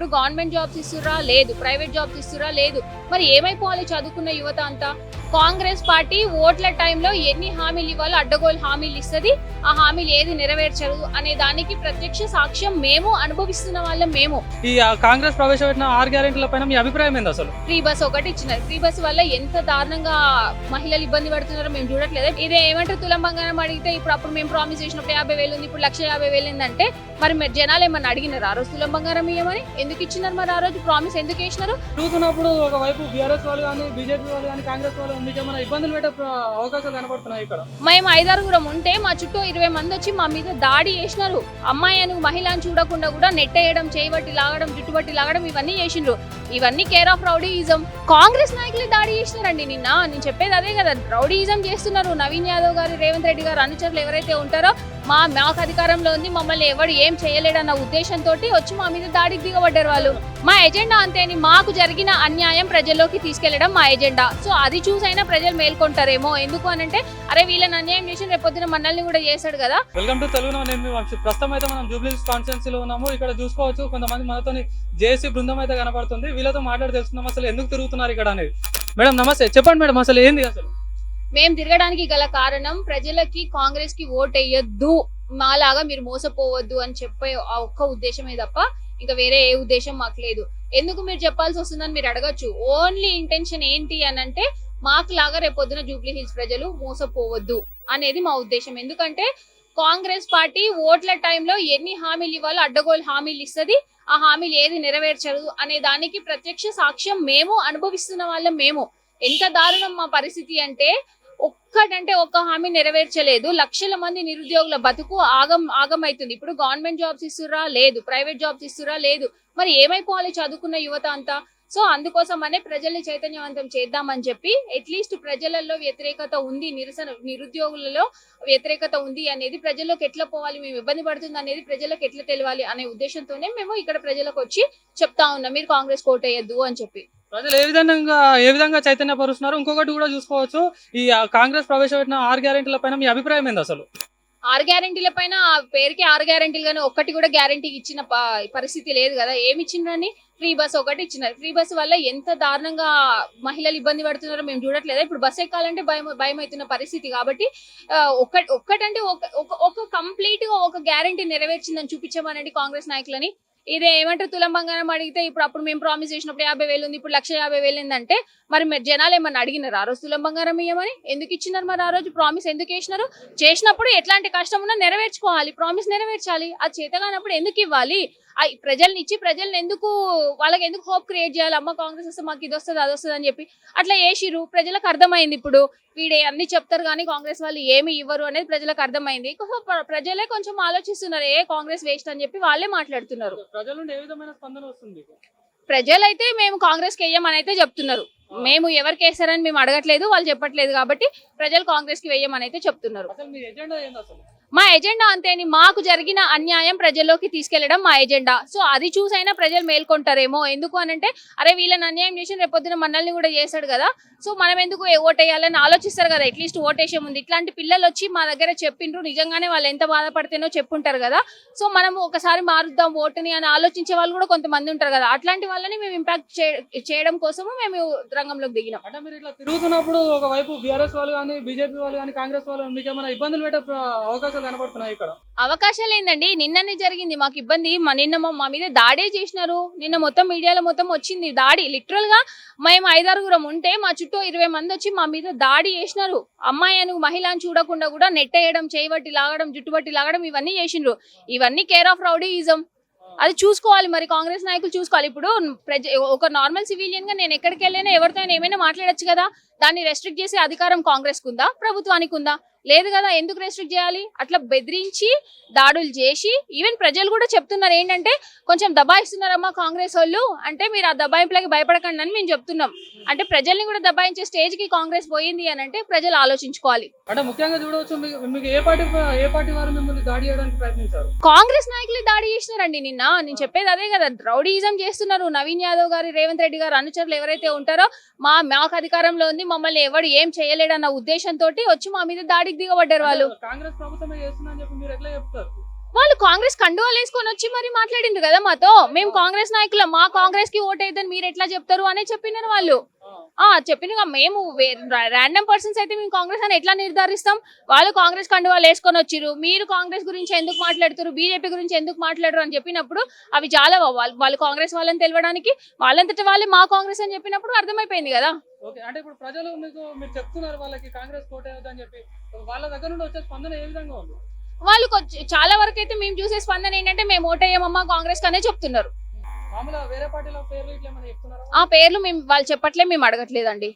ఇప్పుడు government jobs ఇస్తురా లేదు. Private jobs ఇస్తురా లేదు. మరి ఏమైపోవాలి చదువుకున్న యువత అంతా? కాంగ్రెస్ పార్టీ ఓట్ల టైంలో ఎన్ని హామీలు ఇవ్వాలో అడ్డగోలు హామీలు ఇస్తుంది. ఆ హామీలు ఏది నెరవేర్చదు అనే దానికి ప్రత్యక్ష సాక్ష్యం మేము అనుభవిస్తున్న వాళ్ళం మేము. ఈ కాంగ్రెస్ ప్రవేశపెట్టిన ఆరు గ్యారెంటీల పైన మీ అభిప్రాయం ఏంది అసలు? ఫ్రీ బస్ ఒకటి ఇచ్చినారు. ఫ్రీ బస్ వల్ల ఎంత దారుణంగా మహిళలు ఇబ్బంది పడుతున్నారో మేము చూడట్లేదు? ఇదే ఏమంటారు? తులం బంగారం అడిగితే ఇప్పుడు అప్పుడు మేము ప్రామిస్ చేసినప్పుడు యాభై వేలు ఉంది ఇప్పుడు లక్ష యాభై వేలు మరి మీరు జనాలు ఏమన్నా అడిగినారు? ఆ రోజు తులం బంగారం ఇవ్వమని ఎందుకు ఇచ్చినారు మరి ఆ రోజు? ప్రామిస్ ఎందుకు వేసినారు చూస్తున్నప్పుడు ఒకవైపు బీఆర్ఎస్ వాళ్ళు కానీ బీజేపీ వాళ్ళు కానీ కాంగ్రెస్ వాళ్ళు మీకు ఏమైనా ఇబ్బందులు పెట్టే అవకాశాలు కనబడుతున్నాయి ఇక్కడ? మేము ఐదారుగురం ఉంటే మా చుట్టూ ఇరవై మంది వచ్చి మా మీద దాడి చేసినారు. అమ్మాయి అని మహిళను చూడకుండా కూడా నెట్టేయడం చేయబట్టి లాగడం జుట్టుబట్టి లాగడం ఇవన్నీ చేసిండ్రు. ఇవన్నీ కేర్ ఆఫ్ రౌడీయిజం కాంగ్రెస్ నాయకులే దాడి చేసినారండి నిన్న. నేను చెప్పేది అదే కదా. రౌడీయిజం చేస్తున్నారు నవీన్ యాదవ్ గారు రేవంత్ రెడ్డి గారు అనుచరులు ఎవరైతే ఉంటారో మా మాకు అధికారంలో ఉంది మమ్మల్ని ఎవడు ఏం చేయలేడన్న ఉద్దేశంతో వచ్చి మా మీద దాడికి దిగబడ్డారు వాళ్ళు. మా ఎజెండా అంతేని మాకు జరిగిన అన్యాయం ప్రజల్లోకి తీసుకెళ్ళడం మా ఎజెండా. సో అది చూసైనా ప్రజలు మేల్కొంటారేమో. ఎందుకు అని అంటే అరే వీళ్ళని అన్యాయం చేసి రేపొద్దున మనల్ని కూడా చేశాడు కదా. వెల్కమ్ టు తెలుగు నేను ప్రస్తుతం అయితే మనం జూబ్లీస్ కాన్స్టిట్యున్సీలో ఉన్నాము. ఇక్కడ చూసుకోవచ్చు కొంతమంది మనతో జేసీ బృందం అయితే కనపడుతుంది. వీళ్ళతో మాట్లాడి తెలుసుకుందాం అసలు ఎందుకు తిరుగుతున్నారు ఇక్కడ అనేది. మేడం నమస్తే. చెప్పండి మేడం అసలు ఏంది అసలు? మేము తిరగడానికి గల కారణం ప్రజలకి కాంగ్రెస్కి ఓట్ వేయొద్దు మాలాగా మీరు మోసపోవద్దు అని చెప్పే ఆ ఒక్క ఉద్దేశమే తప్ప ఇంకా వేరే ఏ ఉద్దేశం మాకు లేదు. ఎందుకు మీరు చెప్పాల్సి వస్తుందని మీరు అడగచ్చు. ఓన్లీ ఇంటెన్షన్ ఏంటి అని అంటే మాకు లాగా రేపు పొద్దున జూబ్లీ హిల్స్ ప్రజలు మోసపోవద్దు అనేది మా ఉద్దేశం. ఎందుకంటే కాంగ్రెస్ పార్టీ ఓట్ల టైంలో ఎన్ని హామీలు ఇవ్వాలో అడ్డగోలు హామీలు ఇస్తుంది. ఆ హామీలు ఏది నెరవేర్చరు అనే దానికి ప్రత్యక్ష సాక్ష్యం మేము అనుభవిస్తున్న వాళ్ళం మేము. ఎంత దారుణం మా పరిస్థితి అంటే ఒక్కటంటే ఒక్క హామీ నెరవేర్చలేదు. లక్షల మంది నిరుద్యోగుల బతుకు ఆగం ఆగమైతుంది. ఇప్పుడు గవర్నమెంట్ జాబ్స్ ఇస్తురా లేదు. ప్రైవేట్ జాబ్స్ ఇస్తురా లేదు. మరి ఏమైపోవాలి చదువుకున్న యువత అంతా? సో అందుకోసమనే ప్రజల్ని చైతన్యవంతం చేద్దామని చెప్పి అట్లీస్ట్ ప్రజలలో వ్యతిరేకత ఉంది నిరసన నిరుద్యోగులలో వ్యతిరేకత ఉంది అనేది ప్రజల్లోకి ఎట్లా పోవాలి మేము ఇబ్బంది పడుతుంది అనేది ప్రజలకు ఎట్లా తెలియాలి అనే ఉద్దేశంతోనే మేము ఇక్కడ ప్రజలకు వచ్చి చెప్తా ఉన్నాం మీరు కాంగ్రెస్ కోటేయద్దు అని చెప్పి. ప్రజలు ఏ విధంగా ఏ విధంగా చైతన్యపరుస్తున్నారు? ఇంకొకటి కూడా చూసుకోవచ్చు ఈ కాంగ్రెస్ ప్రవేశపెట్టిన ఆరు గ్యారెంటీల పైన మీ అభిప్రాయం ఏంది అసలు? ఆరు గ్యారంటీల పైన ఆ పేరుకి ఆరు గ్యారంటీలు కానీ ఒక్కటి కూడా గ్యారెంటీ ఇచ్చిన ప- పరిస్థితి లేదు కదా. ఏమి ఇచ్చిండ్రని ఫ్రీ బస్ ఒకటి ఇచ్చినారు. ఫ్రీ బస్ వల్ల ఎంత దారుణంగా మహిళలు ఇబ్బంది పడుతున్నారో మేము చూడట్లేదు? ఇప్పుడు బస్ ఎక్కాలంటే భయం భయం అవుతున్న పరిస్థితి కాబట్టి ఒక్క ఒక్కటంటే ఒక ఒక- కంప్లీట్గా ఒక గ్యారెంటీ నెరవేర్చిందని చూపించామనండి కాంగ్రెస్ నాయకులని. ఇదే ఏమంటారు? తులం బంగారం అడిగితే ఇప్పుడు అప్పుడు మేము ప్రామిస్ చేసినప్పుడు యాభై వేలు ఉంది ఇప్పుడు లక్ష యాభై వేలు ఉందంటే మరి జనాలు ఏమన్నా అడిగినారు? ఆ రోజు తులం బంగారం ఇవ్వమని ఎందుకు ఇచ్చినారు మరి ఆ రోజు? ప్రామిస్ ఎందుకు వేసినారు చేసినప్పుడు ఎట్లాంటి కష్టం ఉన్నా నెరవేర్చుకోవాలి ప్రామిస్ నెరవేర్చాలి. అది చేతగానప్పుడు ఎందుకు ఇవ్వాలి? ప్రజల్ని ఇచ్చి ప్రజల్ని ఎందుకు వాళ్ళకి ఎందుకు హోప్ క్రియేట్ చేయాలి? అమ్మ కాంగ్రెస్ వస్తే మాకు ఇది వస్తుంది అది వస్తుంది అని చెప్పి అట్లా వేసిరు ప్రజలకు అర్థమైంది ఇప్పుడు. వీడే అన్ని చెప్తారు కానీ కాంగ్రెస్ వాళ్ళు ఏమి ఇవ్వరు అనేది ప్రజలకు అర్థమైంది. ప్రజలే కొంచెం ఆలోచిస్తున్నారు. ఏ కాంగ్రెస్ వేస్ట్ అని చెప్పి వాళ్ళే మాట్లాడుతున్నారు. ప్రజలైతే మేము కాంగ్రెస్కి వేయమని అయితే చెప్తున్నారు. మేము ఎవరికి వేస్తారని మేము అడగట్లేదు వాళ్ళు చెప్పట్లేదు కాబట్టి ప్రజలు కాంగ్రెస్కి వేయమని అయితే చెప్తున్నారు. అసలు? ఎజెండా మా ఎజెండా అంతేని. మాకు జరిగిన అన్యాయం ప్రజల్లోకి తీసుకెళ్ళడం మా ఎజెండా. సో అది చూసైనా ప్రజలు మేల్కొంటారేమో. ఎందుకు అనంటే అరే వీళ్ళని అన్యాయం చేసి రేపు పొద్దున మనల్ని కూడా చేశాడు కదా. సో మనం ఎందుకు ఓటేయాలని ఆలోచిస్తారు కదా. అట్లీస్ట్ ఓటేసే ముందు ఇట్లాంటి పిల్లలు వచ్చి మా దగ్గర చెప్పిండ్రు. నిజంగానే వాళ్ళు ఎంత బాధపడితేనో చెప్పుంటారు కదా. సో మనం ఒకసారి మారుద్దాం ఓటుని అని ఆలోచించే వాళ్ళు కూడా కొంతమంది ఉంటారు కదా. అట్లాంటి వాళ్ళని మేము ఇంపాక్ట్ చేయడం కోసము మేము రంగంలోకి దిగినాం. అంటే మీరు ఇట్లా తిరుగుతున్నప్పుడు ఒకవైపు బీఆర్ఎస్ వాళ్ళు కానీ బీజేపీ వాళ్ళు కానీ కాంగ్రెస్ వాళ్ళు మీకు ఏమైనా ఇబ్బందులు పెట్టే అవకాశం అవకాశాలు కనబడుతున్నాయి ఇక్కడ. అవకాశాలు ఏందండి? నిన్ననే జరిగింది. మాకు ఇబ్బంది. మా నిన్న మా- మీద దాడే చేసినారు. నిన్న మొత్తం మీడియాలో మొత్తం వచ్చింది దాడి. లిటరల్గా మేము ఐదారుగురం ఉంటే మా చుట్టూ ఇరవై మంది వచ్చి మా మీద దాడి చేసినారు. అమ్మాయి అని మహిళను చూడకుండా కూడా నెట్టేయడం చేయబట్టి లాగడం జుట్టుబట్టి లాగడం ఇవన్నీ చేసిండ్రు ఇవన్నీ కేర్ ఆఫ్ రౌడీయిజం అది చూసుకోవాలి మరి. కాంగ్రెస్ నాయకులు చూసుకోవాలి. ఇప్పుడు ప్రజ ఒక నార్మల్ సివిలియన్గా నేను ఎక్కడికి వెళ్ళినా ఎవరితో ఏమైనా మాట్లాడొచ్చు కదా? దాన్ని రెస్ట్రిక్ట్ చేసే అధికారం కాంగ్రెస్ కుందా ప్రభుత్వానికి ఉందా లేదు కదా ఎందుకు రెస్ట్రిక్ట్ చేయాలి? అట్లా బెదిరించి దాడులు చేసి ఈవెన్ ప్రజలు కూడా చెప్తున్నారు ఏంటంటే కొంచెం దబాయిస్తున్నారమ్మా కాంగ్రెస్ వాళ్ళు అంటే మీరు ఆ దబాయింపులకి భయపడకండి అని మేము చెప్తున్నాం. అంటే ప్రజల్ని కూడా దబాయించే స్టేజ్కి కాంగ్రెస్ పోయింది అని అంటే ప్రజలు ఆలోచించుకోవాలి. అంటే ముఖ్యంగా చూడవచ్చు మీకు మీకు ఏ పార్టీ ఏ పార్టీ వారు మిమ్మల్ని దాడి చేయడానికి ప్రయత్నించారు? కాంగ్రెస్ నాయకులే దాడి చేసినారండి నిన్న. నేను చెప్పేది అదే కదా రౌడీయిజం చేస్తున్నారు. నవీన్ యాదవ్ గారు రేవంత్ రెడ్డి గారు అనుచరులు ఎవరైతే ఉంటారో మా మాకు అధికారంలో ఉంది మమ్మల్ని ఎవడు ఏం చేయలేడన్న ఉద్దేశంతో వచ్చి మా మీద దిగబడ్డారు వాళ్ళు. కాంగ్రెస్ ప్రభుత్వమే చేస్తుందని చెప్పి మీరు ఎట్లా చెప్తారు? వాళ్ళు కాంగ్రెస్ కండువాలు వేసుకొని వచ్చి మరి మాట్లాడిండ్రు కదా మాతో. మేము కాంగ్రెస్ నాయకులు మా కాంగ్రెస్కి ఓటేద్దని మీరు ఎట్లా చెప్తారు అని చెప్పినారు వాళ్ళు. ఆ చెప్పిన మేము ర్యాండమ్ పర్సన్స్ అయితే మేము కాంగ్రెస్ అని ఎట్లా నిర్ధారిస్తాం? వాళ్ళు కాంగ్రెస్ కండువాలు వేసుకొని వచ్చిర్రు. మీరు కాంగ్రెస్ గురించి ఎందుకు మాట్లాడుతారు బీజేపీ గురించి ఎందుకు మాట్లాడరు అని చెప్పినప్పుడు అవి చాలా వాళ్ళు వాళ్ళు కాంగ్రెస్ వాళ్ళని తెలవడానికి వాళ్ళంతటి వాళ్ళే మా కాంగ్రెస్ అని చెప్పినప్పుడు అర్థమైపోయింది కదా. ఓకే అంటే ఇప్పుడు ప్రజలు మీకు మీరు చెప్తున్నారు వాళ్ళకి కాంగ్రెస్ చెప్పి. వాళ్ళ దగ్గర నుండి వచ్చే స్పందన ఏ విధంగా ఉంది? వాళ్ళు కొంచెం- చాలా వరకు అయితే మేము చూసే స్పందన ఏంటంటే మేము ఓటేయమమ్మా కాంగ్రెస్ కనే చెప్తున్నారా. ఆ పేర్లు మేము వాళ్ళు చెప్పట్లే మేము అడగట్లేదండి.